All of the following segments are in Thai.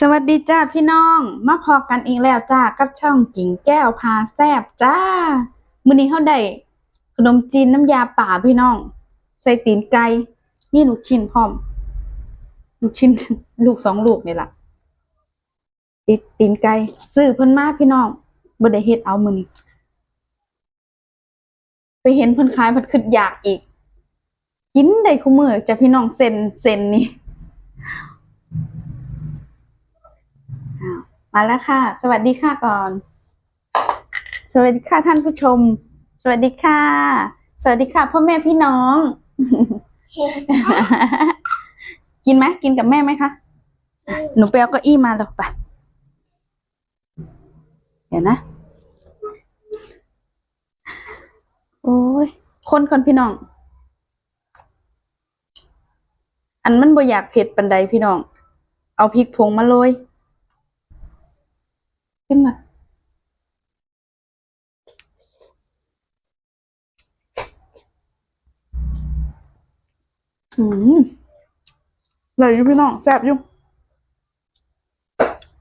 สวัสดีจ้าพี่น้อง มาพอกันอีกแล้วจ้ากับช่องกิ่งแก้วพาแซบจ้า มื้อนี้เฮาได้ขนมจีนน้ำยาป่าพี่น้อง ใส่ตีนไก่มีลูกชิ้นพร้อม ลูกชิ้น ลูกสองลูกนี่ล่ะติดตีนไก่ซื้อเพิ่นมาพี่น้องบ่ได้เฮ็ดเอามื้อนี้ไปเห็นเพิ่นขายเพิ่นคิดอยากอีก กินได้คุมื้อจ้ะพี่น้องเส้นเส้นนี่ อ้าว มาแล้วค่ะ สวัสดีค่ะก่อน สวัสดีค่ะท่านผู้ชม สวัสดีค่ะ สวัสดีค่ะพ่อแม่พี่น้อง กินไหมกินกับแม่ไหมคะ หนูไปเอาเก้าอี้มาแล้วไปเดี๋ยวนะ โอ้ย คนคนพี่น้อง อันมันบ่อยากเผ็ดปันใดพี่น้อง เอาพริกผงมาโรย ขึ้นก่อนอืมเลยอยู่พี่น้องแซ่บอยู่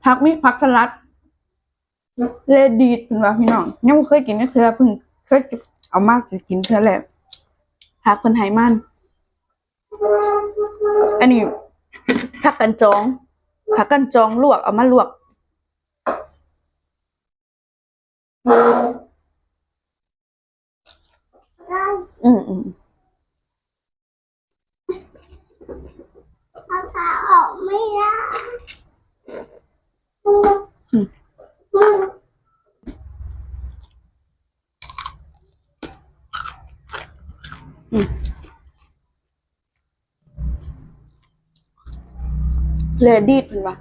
ผักมีผักสลัด เลดีดเป็นว่าพี่น้องยังไม่เคยกินก็เธอเพิ่งเคยเอามากจะกินเธอแหละผักคนไทยมัน อันนี้ผักกันจองผักกันจองลวกเอามาลวก อืมอืมเอาเท้าออกไม่ได้เลดีดเป็นว่า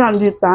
ย่านดีตา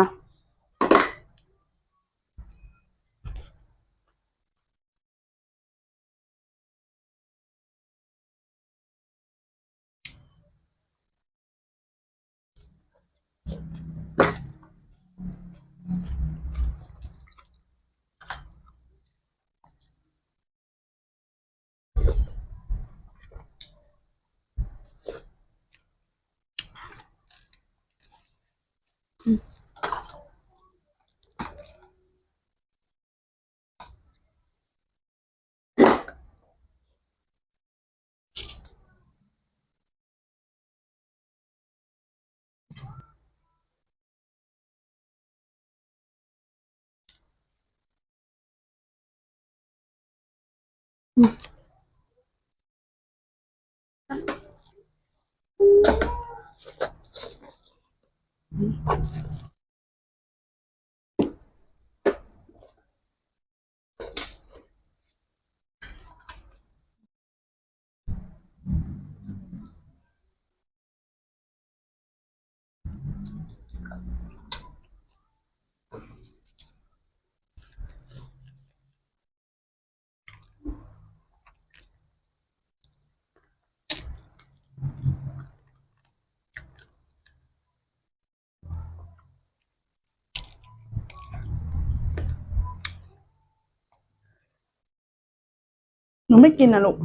Mm-hmm. หนูไม่กินนะลูก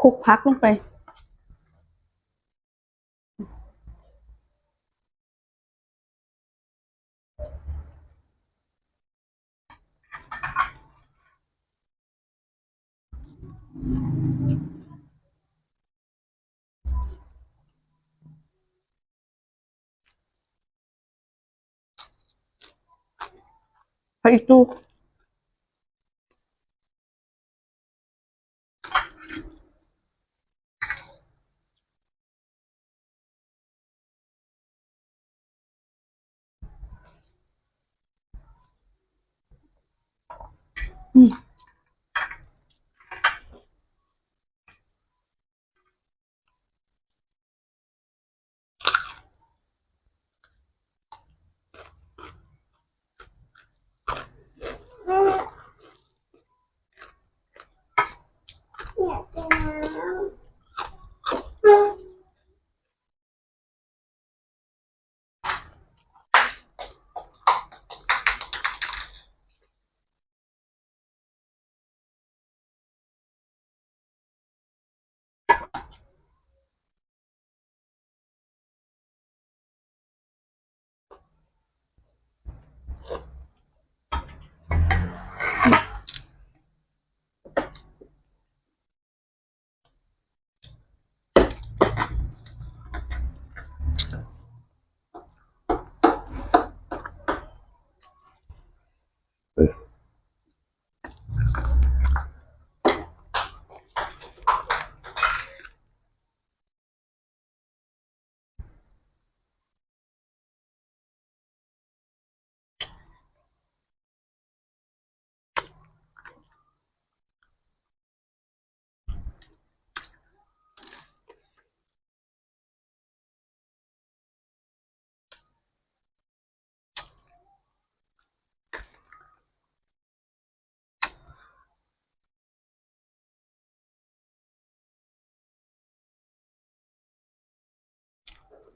คลุกพักลงไป itu Hmm. อีกตู้ออื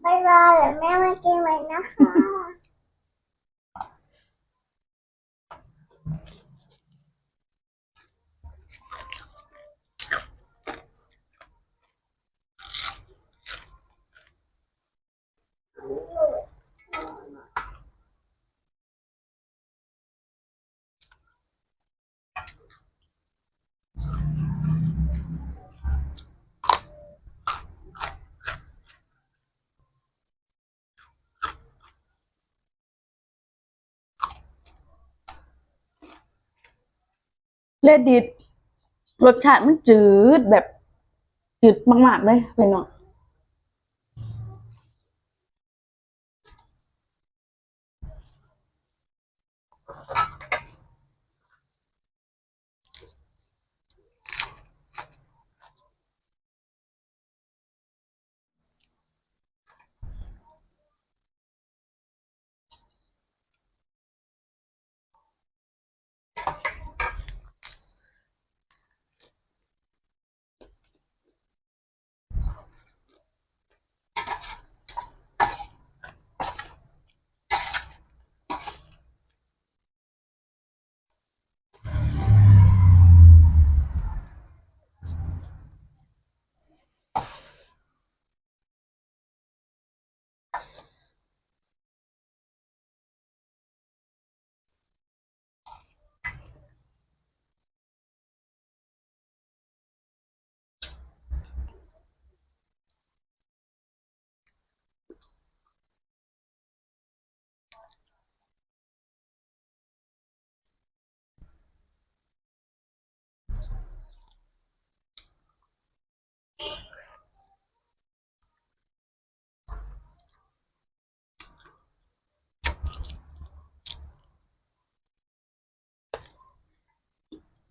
I love it. Man, I can't wait now. Thank. เลดดิตรสชาติมันจืดแบบจืดมากๆเลยไปหน่อย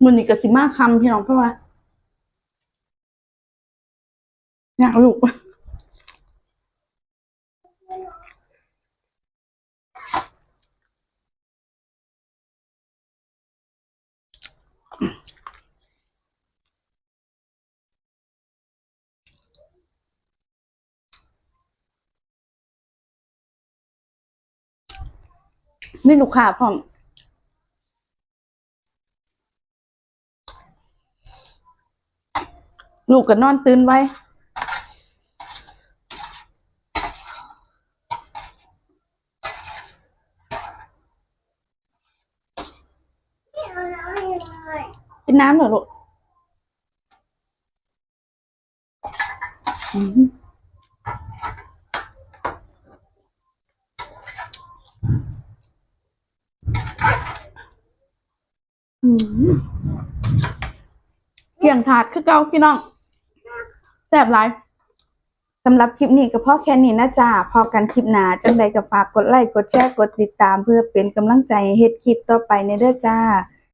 มือนี้ก็สิมาคำพี่น้องเพราะว่าอยากลูกนี่ลูกค้าพร้อม ลูกก็นอนตื่นไว้เอาน้ำให้หน่อยกินน้ำเหรอลูกเกี่ยงถาดคือเก่าพี่น้อง แซ่บหลายสำหรับคลิปนี้ก็พอแค่นี้นะจ๊ะพอกันคลิปหนาจังใดก็ฝากกดไลค์กดแชร์กดติดตามเพื่อเป็นกำลังใจให้เฮ็ดคลิปต่อไปในเด้อจ้า